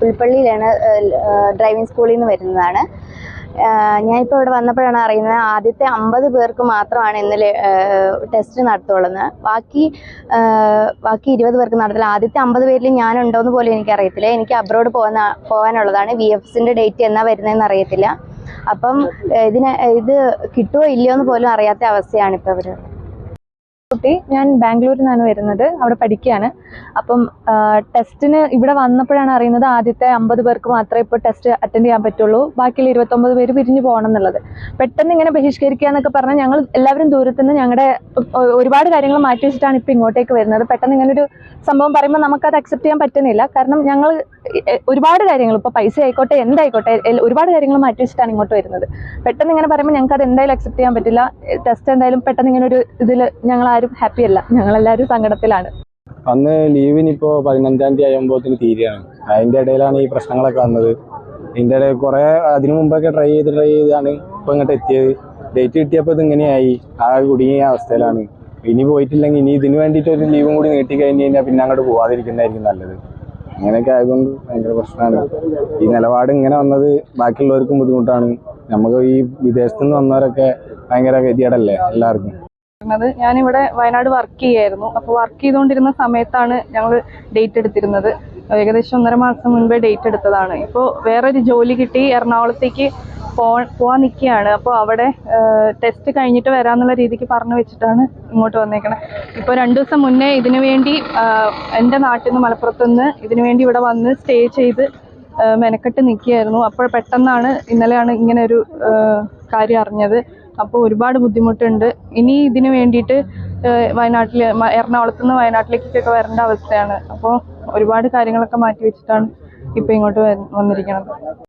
പുൽപ്പള്ളിയിലാണ് driving സ്കൂളിൽ നിന്ന് വരുന്നതാണ്. ഞാനിപ്പോൾ ഇവിടെ വന്നപ്പോഴാണ് അറിയുന്നത് ആദ്യത്തെ അമ്പത് പേർക്ക് മാത്രമാണ് ഇന്നലെ ടെസ്റ്റ് നടത്തുള്ളത് ബാക്കി ബാക്കി ഇരുപത് പേർക്ക് നടത്തില്ല. ആദ്യത്തെ അമ്പത് പേരിൽ ഞാനുണ്ടോയെന്ന് പോലും എനിക്കറിയത്തില്ല. എനിക്ക് അബ്രോഡ് പോകുന്ന പോകാനുള്ളതാണ്. വി എഫ് എസിന്റെ ഡേറ്റ് എന്നാ വരുന്നതെന്ന് അറിയത്തില്ല. അപ്പം ഇതിനെ ഇത് കിട്ടുമോ ഇല്ലയോ എന്ന് പോലും അറിയാത്ത അവസ്ഥയാണ് ഇപ്പോൾ ഇവർ കുട്ടി ഞാൻ ബാംഗ്ലൂരിൽ നിന്നാണ് വരുന്നത്. അവിടെ പഠിക്കുകയാണ്. അപ്പം ടെസ്റ്റിന് ഇവിടെ വന്നപ്പോഴാണ് അറിയുന്നത് ആദ്യത്തെ അമ്പത് പേർക്ക് മാത്രമേ ഇപ്പോൾ ടെസ്റ്റ് അറ്റൻഡ് ചെയ്യാൻ പറ്റുള്ളൂ. ബാക്കിയുള്ള ഇരുപത്തൊമ്പത് പേര് പിരിഞ്ഞു പോകണം എന്നുള്ളത്. പെട്ടെന്ന് ഇങ്ങനെ ബഹിഷ്കരിക്കുക എന്നൊക്കെ പറഞ്ഞാൽ ഞങ്ങൾ എല്ലാവരും ദൂരത്തു നിന്ന് ഞങ്ങളുടെ ഒരുപാട് കാര്യങ്ങൾ മാറ്റി വെച്ചിട്ടാണ് ഇപ്പോൾ ഇങ്ങോട്ടേക്ക് വരുന്നത്. പെട്ടെന്ന് ഇങ്ങനെ ഒരു സംഭവം പറയുമ്പോൾ നമുക്കത് അക്സെപ്റ്റ് ചെയ്യാൻ പറ്റുന്നില്ല. കാരണം ഞങ്ങൾ ഒരുപാട് കാര്യങ്ങൾ ഇപ്പോൾ പൈസ ആയിക്കോട്ടെ എന്തായിക്കോട്ടെ ഒരുപാട് കാര്യങ്ങൾ മാറ്റി വെച്ചിട്ടാണ് ഇങ്ങോട്ട് വരുന്നത്. പെട്ടെന്ന് ഇങ്ങനെ പറയുമ്പോൾ ഞങ്ങൾക്ക് അത് എന്തായാലും അക്സെപ്റ്റ് ചെയ്യാൻ പറ്റില്ല. ടെസ്റ്റ് എന്തായാലും പെട്ടെന്ന് ഇങ്ങനെ ഒരു ഇതിൽ ഞങ്ങൾ ആരും ഹാപ്പി അല്ല ഞങ്ങളെല്ലാവരും സങ്കടത്തിലാണ്. അന്ന് ലീവിന് ഇപ്പോൾ പതിനഞ്ചാം തീയതി ആകുമ്പോഴത്തേന് തീരുകയാണ്. അതിന്റെ ഇടയിലാണ് ഈ പ്രശ്നങ്ങളൊക്കെ വന്നത്. ഇതിന്റെ ഇടയിൽ കുറേ അതിനു മുമ്പൊക്കെ ട്രൈ ചെയ്ത് ട്രൈ ചെയ്താണ് ഇപ്പോൾ ഇങ്ങോട്ട് എത്തിയത്. ഡേറ്റ് കിട്ടിയപ്പോൾ ഇത് ഇങ്ങനെയായി. ആ കുടുങ്ങിയ അവസ്ഥയിലാണ്. ഇനി പോയിട്ടില്ലെങ്കിൽ ഇനി ഇതിന് വേണ്ടിയിട്ട് ഒരു ലീവും കൂടി നീട്ടി കഴിഞ്ഞ് കഴിഞ്ഞാൽ പിന്നെ അങ്ങോട്ട് പോവാതിരിക്കുന്നതായിരിക്കും നല്ലത്. അങ്ങനെയൊക്കെ ആയതുകൊണ്ട് ഭയങ്കര പ്രശ്നമാണ്. ഈ നിലപാട് ഇങ്ങനെ വന്നത് ബാക്കിയുള്ളവർക്കും ബുദ്ധിമുട്ടാണ്. നമുക്ക് ഈ വിദേശത്തു നിന്ന് വന്നവരൊക്കെ ഭയങ്കര ഗതികേടല്ലേ എല്ലാവർക്കും. പറഞ്ഞത് ഞാനിവിടെ വയനാട് വർക്ക് ചെയ്യായിരുന്നു. അപ്പോൾ വർക്ക് ചെയ്തുകൊണ്ടിരുന്ന സമയത്താണ് ഞങ്ങൾ ഡേറ്റ് എടുത്തിരുന്നത്. ഏകദേശം ഒന്നര മാസം മുൻപേ ഡേറ്റ് എടുത്തതാണ്. ഇപ്പോൾ വേറൊരു ജോലി കിട്ടി. എറണാകുളത്തേക്ക് പോ പോവാൻ നിൽക്കുകയാണ് അപ്പോൾ അവിടെ ടെസ്റ്റ് കഴിഞ്ഞിട്ട് വരാമെന്നുള്ള രീതിക്ക് പറഞ്ഞു വെച്ചിട്ടാണ് ഇങ്ങോട്ട് വന്നേക്കണത് ഇപ്പോൾ രണ്ട് ദിവസം മുന്നേ ഇതിനു വേണ്ടി എന്റെ നാട്ടിൽ നിന്ന് മലപ്പുറത്തു നിന്ന് ഇതിനു വേണ്ടി ഇവിടെ വന്ന് സ്റ്റേ ചെയ്ത് മെനക്കെട്ട് നിൽക്കുകയായിരുന്നു അപ്പോൾ പെട്ടെന്നാണ് ഇന്നലെയാണ് ഇങ്ങനെ ഒരു കാര്യം അറിഞ്ഞത്. അപ്പോൾ ഒരുപാട് ബുദ്ധിമുട്ടുണ്ട്. ഇനി ഇതിന് വേണ്ടിയിട്ട് വയനാട്ടിൽ എറണാകുളത്ത് നിന്ന് വയനാട്ടിലേക്കൊക്കെ വരേണ്ട അവസ്ഥയാണ്. അപ്പോൾ ഒരുപാട് കാര്യങ്ങളൊക്കെ മാറ്റി വെച്ചിട്ടാണ് ഇപ്പോൾ ഇങ്ങോട്ട് വന്നിരിക്കുന്നത്